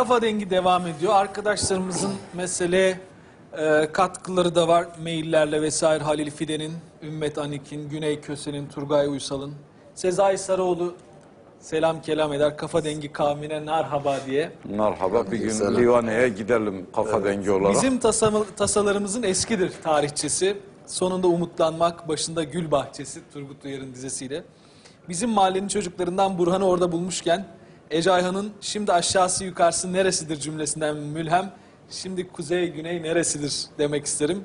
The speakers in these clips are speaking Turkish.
Kafa dengi devam ediyor. Arkadaşlarımızın mesele e, katkıları da var. Maillerle vesaire Halil Fide'nin, Ümmet Anik'in, Güney Köse'nin, Turgay Uysal'ın, Sezai Sarıoğlu selam kelam eder. Kafa dengi kavmine merhaba diye. Merhaba bir gün Selam. Livane'ye gidelim kafa dengi olarak. Bizim tasam- tasalarımızın eskidir tarihçesi. Sonunda umutlanmak, başında gül bahçesi Turgut Uyar'ın dizesiyle. Bizim mahallenin çocuklarından Burhan'ı orada bulmuşken Ece Ayhan'ın şimdi aşağısı yukarısı neresidir cümlesinden mülhem. Şimdi kuzey güney neresidir demek isterim.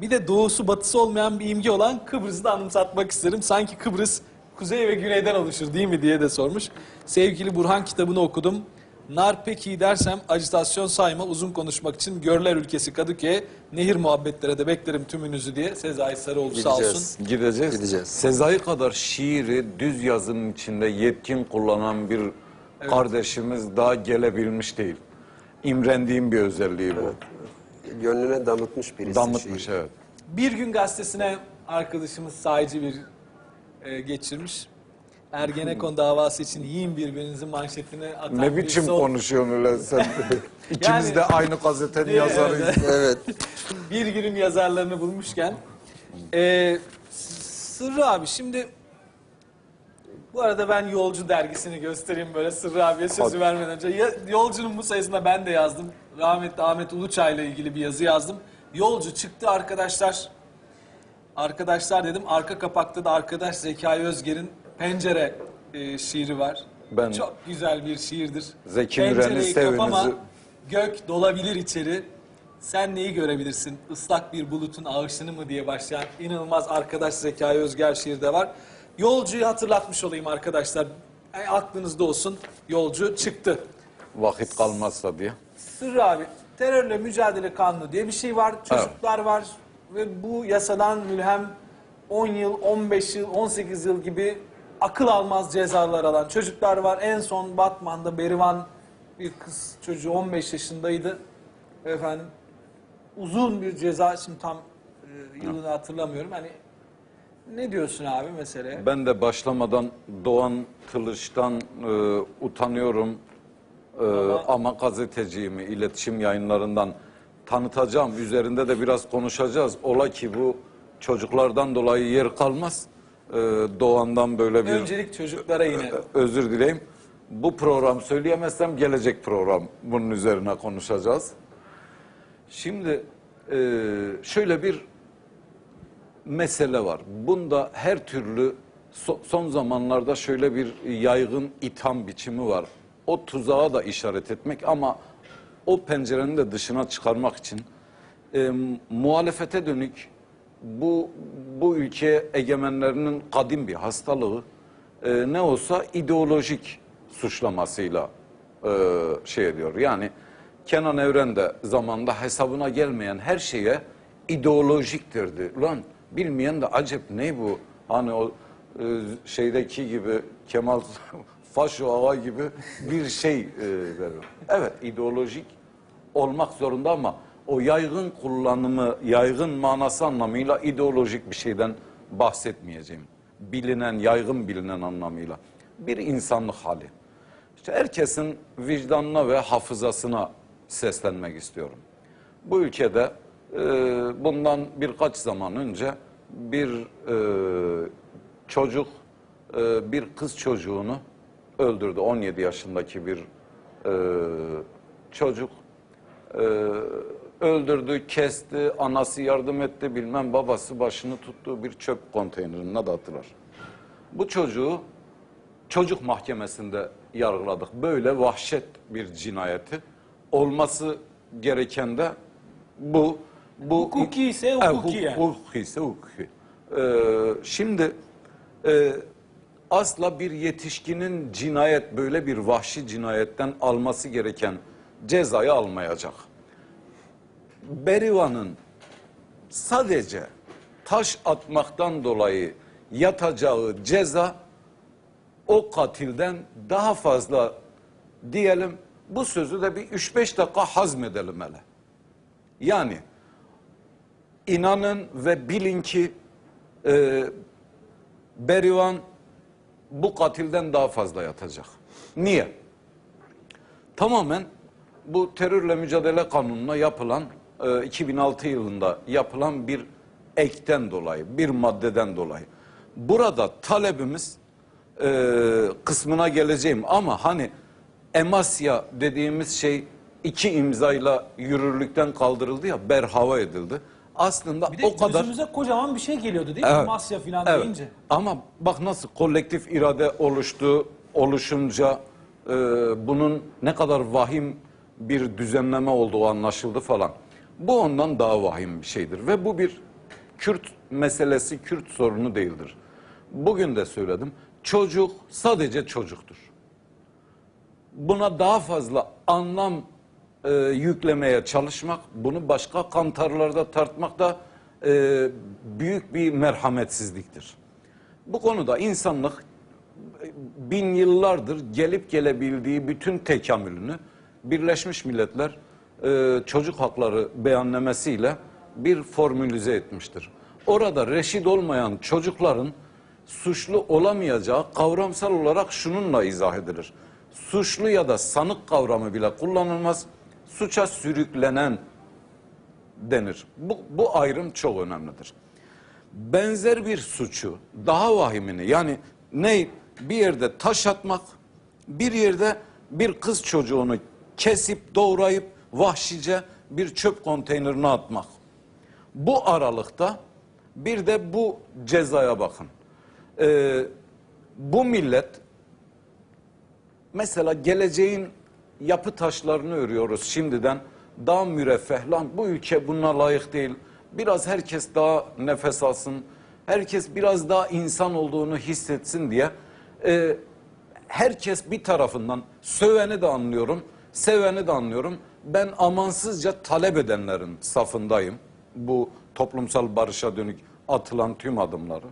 Bir de doğusu batısı olmayan bir imge olan Kıbrıs'ı da anımsatmak isterim. Sanki Kıbrıs kuzey ve güneyden oluşur değil mi diye de sormuş. Sevgili Burhan kitabını okudum. Nar peki dersem ajitasyon sayma uzun konuşmak için Görler ülkesi Kadıköy'e nehir muhabbetlere de beklerim tümünüzü diye Sezai Sarıoğlu sağ olsun. Gideceğiz. Gideceğiz. Gideceğiz. Sezai kadar şiiri düz yazının içinde yetkin kullanan bir kardeşimiz daha gelebilmiş değil. İmrendiğim bir özelliği bu. Gönlüne damıtmış birisi. Damıtmış şeyi. evet. Bir gün gazetesine arkadaşımız sahici bir e, geçirmiş. Ergenekon davası için yiyin birbirinizi manşetine atan Ne biçim sol- konuşuyorsun öyle sen? İkimiz Yani- de aynı gazetenin yazarıyız. Evet. Evet. bir günün yazarlarını bulmuşken. Ee, Sırrı abi şimdi bu arada ben Yolcu dergisini göstereyim böyle Sırrı abiye sözü Hadi. vermeden önce. Ya, Yolcu'nun bu sayısında ben de yazdım. Rahmetli Ahmet Uluçay ile ilgili bir yazı yazdım. Yolcu çıktı arkadaşlar. Arkadaşlar dedim arka kapakta da arkadaş Zekai Özger'in Pencere e, şiiri var. Ben- Çok güzel bir şiirdir. Zeki Müren'i Pencereyi kapama, sevinizi- Gök dolabilir içeri. Sen neyi görebilirsin? Islak bir bulutun ağışını mı diye başlayan inanılmaz arkadaş Zekai Özger şiirde var. Yolcuyu hatırlatmış olayım arkadaşlar. E, aklınızda olsun. Yolcu çıktı. Vakit kalmazsa diye. Sırrı abi, terörle mücadele kanunu diye bir şey var. Çocuklar var ve bu yasadan mülhem 10 yıl, 15 yıl, 18 yıl gibi akıl almaz cezalar alan çocuklar var. En son Batman'da Berivan bir kız çocuğu 15 yaşındaydı. Efendim uzun bir ceza şimdi tam e, yılını hatırlamıyorum. Hani ne diyorsun abi meseleye? Ben de başlamadan Doğan Kılıç'tan e, utanıyorum E, ama gazeteciyimi iletişim yayınlarından tanıtacağım. Üzerinde de biraz konuşacağız. Ola ki bu çocuklardan dolayı yer kalmaz. E, Doğan'dan böyle bir Öncelik çocuklara yine. özür dileyim. Bu program söyleyemezsem gelecek program bunun üzerine konuşacağız. Şimdi e, şöyle bir mesele var. Bunda her türlü so- son zamanlarda şöyle bir yaygın itham biçimi var. O tuzağa da işaret etmek ama o pencerenin de dışına çıkarmak için e, muhalefete dönük bu bu ülke egemenlerinin kadim bir hastalığı e, ne olsa ideolojik suçlamasıyla e, şey ediyor. Yani Kenan Evren de zamanda hesabına gelmeyen her şeye ideolojiktir dedi. Bilmeyen de acep ne bu? Hani o e, şeydeki gibi Kemal Faşo Ağa gibi bir şey e, veriyor. Evet ideolojik olmak zorunda ama o yaygın kullanımı, yaygın manası anlamıyla ideolojik bir şeyden bahsetmeyeceğim. Bilinen, yaygın bilinen anlamıyla. Bir insanlık hali. İşte herkesin vicdanına ve hafızasına seslenmek istiyorum. Bu ülkede e, bundan birkaç zaman önce bir e, çocuk, e, bir kız çocuğunu öldürdü. 17 yaşındaki bir e, çocuk öldürdü, kesti, anası yardım etti bilmem babası başını tuttu bir çöp konteynerine attılar. Bu çocuğu çocuk mahkemesinde yargıladık. Böyle vahşet bir cinayeti olması gereken de bu. Bu Hukuki ise hukuki huk- yani. Hukuki ise hukuki. Ee, şimdi e, asla bir yetişkinin cinayet böyle bir vahşi cinayetten alması gereken cezayı almayacak. Berivan'ın sadece taş atmaktan dolayı yatacağı ceza o katilden daha fazla diyelim bu sözü de bir 3-5 dakika hazmedelim hele. Yani inanın ve bilin ki e, Berivan bu katilden daha fazla yatacak. Niye? Tamamen bu terörle mücadele kanununa yapılan e, 2006 yılında yapılan bir ekten dolayı, bir maddeden dolayı. Burada talebimiz e, kısmına geleceğim ama hani emasya dediğimiz şey iki imzayla yürürlükten kaldırıldı ya berhava edildi. Aslında Bir de o kadar gözümüze kocaman bir şey geliyordu değil mi? Evet. Masya falan Evet. deyince. Ama bak nasıl kolektif irade oluştu, oluşunca e, bunun ne kadar vahim bir düzenleme olduğu anlaşıldı falan. Bu ondan daha vahim bir şeydir ve bu bir Kürt meselesi, Kürt sorunu değildir. Bugün de söyledim. Çocuk sadece çocuktur. Buna daha fazla anlam e, yüklemeye çalışmak, bunu başka kantarlarda tartmak da e, büyük bir merhametsizliktir. Bu konuda insanlık e, bin yıllardır gelip gelebildiği bütün tekamülünü Birleşmiş Milletler e, çocuk hakları beyannamesiyle bir formülize etmiştir. Orada reşit olmayan çocukların suçlu olamayacağı kavramsal olarak şununla izah edilir. Suçlu ya da sanık kavramı bile kullanılmaz. Suça sürüklenen denir. Bu, bu ayrım çok önemlidir. Benzer bir suçu, daha vahimini yani ne bir yerde taş atmak, bir yerde bir kız çocuğunu kesip doğrayıp vahşice bir çöp konteynerine atmak. Bu aralıkta bir de bu cezaya bakın. Ee, bu millet mesela geleceğin yapı taşlarını örüyoruz şimdiden. Daha müreffeh lan bu ülke buna layık değil. Biraz herkes daha nefes alsın. Herkes biraz daha insan olduğunu hissetsin diye. Ee, herkes bir tarafından söveni de anlıyorum, seveni de anlıyorum. Ben amansızca talep edenlerin safındayım. Bu toplumsal barışa dönük atılan tüm adımları.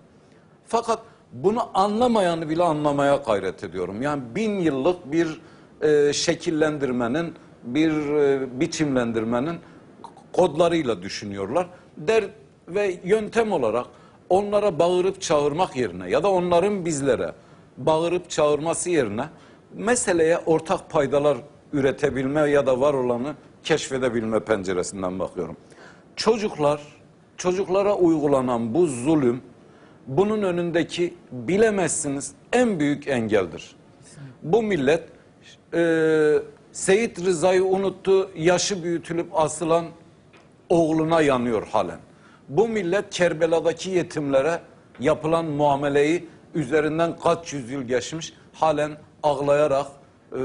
Fakat bunu anlamayanı bile anlamaya gayret ediyorum. Yani bin yıllık bir e, şekillendirmenin, bir e, biçimlendirmenin kodlarıyla düşünüyorlar. Der ve yöntem olarak onlara bağırıp çağırmak yerine ya da onların bizlere bağırıp çağırması yerine meseleye ortak paydalar üretebilme ya da var olanı keşfedebilme penceresinden bakıyorum. Çocuklar, çocuklara uygulanan bu zulüm bunun önündeki bilemezsiniz en büyük engeldir. Bu millet e, Seyit Rıza'yı unuttu, yaşı büyütülüp asılan oğluna yanıyor halen. Bu millet Kerbela'daki yetimlere yapılan muameleyi üzerinden kaç yüzyıl geçmiş halen ağlayarak e,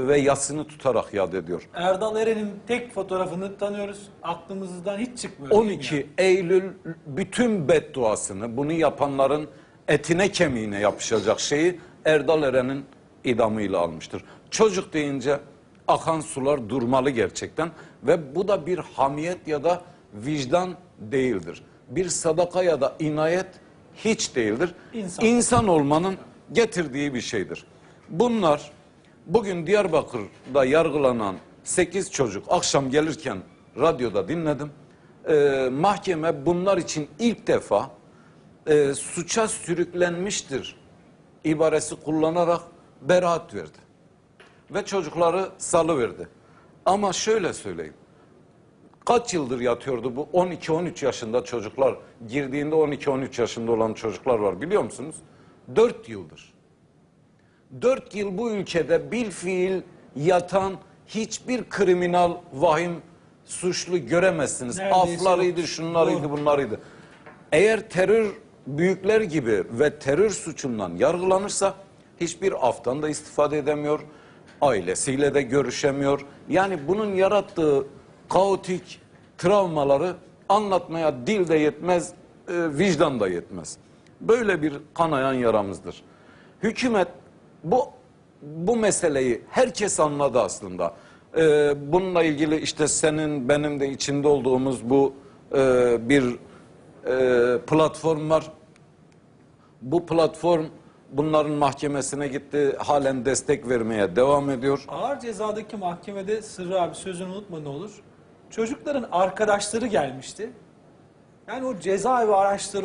ve yasını tutarak yad ediyor. Erdal Eren'in tek fotoğrafını tanıyoruz. Aklımızdan hiç çıkmıyor. değil mi 12 Eylül bütün bedduasını bunu yapanların etine kemiğine yapışacak şeyi Erdal Eren'in idamıyla almıştır. Çocuk deyince akan sular durmalı gerçekten ve bu da bir hamiyet ya da vicdan değildir. Bir sadaka ya da inayet hiç değildir. İnsan. İnsan olmanın getirdiği bir şeydir. Bunlar bugün Diyarbakır'da yargılanan 8 çocuk akşam gelirken radyoda dinledim. Ee, mahkeme bunlar için ilk defa e, suça sürüklenmiştir ibaresi kullanarak beraat verdi. Ve çocukları salıverdi. Ama şöyle söyleyeyim. Kaç yıldır yatıyordu bu 12-13 yaşında çocuklar? Girdiğinde 12-13 yaşında olan çocuklar var biliyor musunuz? 4 yıldır. 4 yıl bu ülkede bil fiil yatan hiçbir kriminal vahim suçlu göremezsiniz. Neredeyse Aflarıydı, şunlarıydı, bunlarıydı. Eğer terör büyükler gibi ve terör suçundan yargılanırsa hiçbir aftan da istifade edemiyor. Ailesiyle de görüşemiyor. Yani bunun yarattığı kaotik travmaları anlatmaya dil de yetmez, e, vicdan da yetmez. Böyle bir kanayan yaramızdır. Hükümet bu bu meseleyi herkes anladı aslında. Ee, bununla ilgili işte senin benim de içinde olduğumuz bu e, bir e, platform var. Bu platform bunların mahkemesine gitti. Halen destek vermeye devam ediyor. Ağır cezadaki mahkemede Sırrı abi sözünü unutma ne olur. Çocukların arkadaşları gelmişti. Yani o cezaevi araçları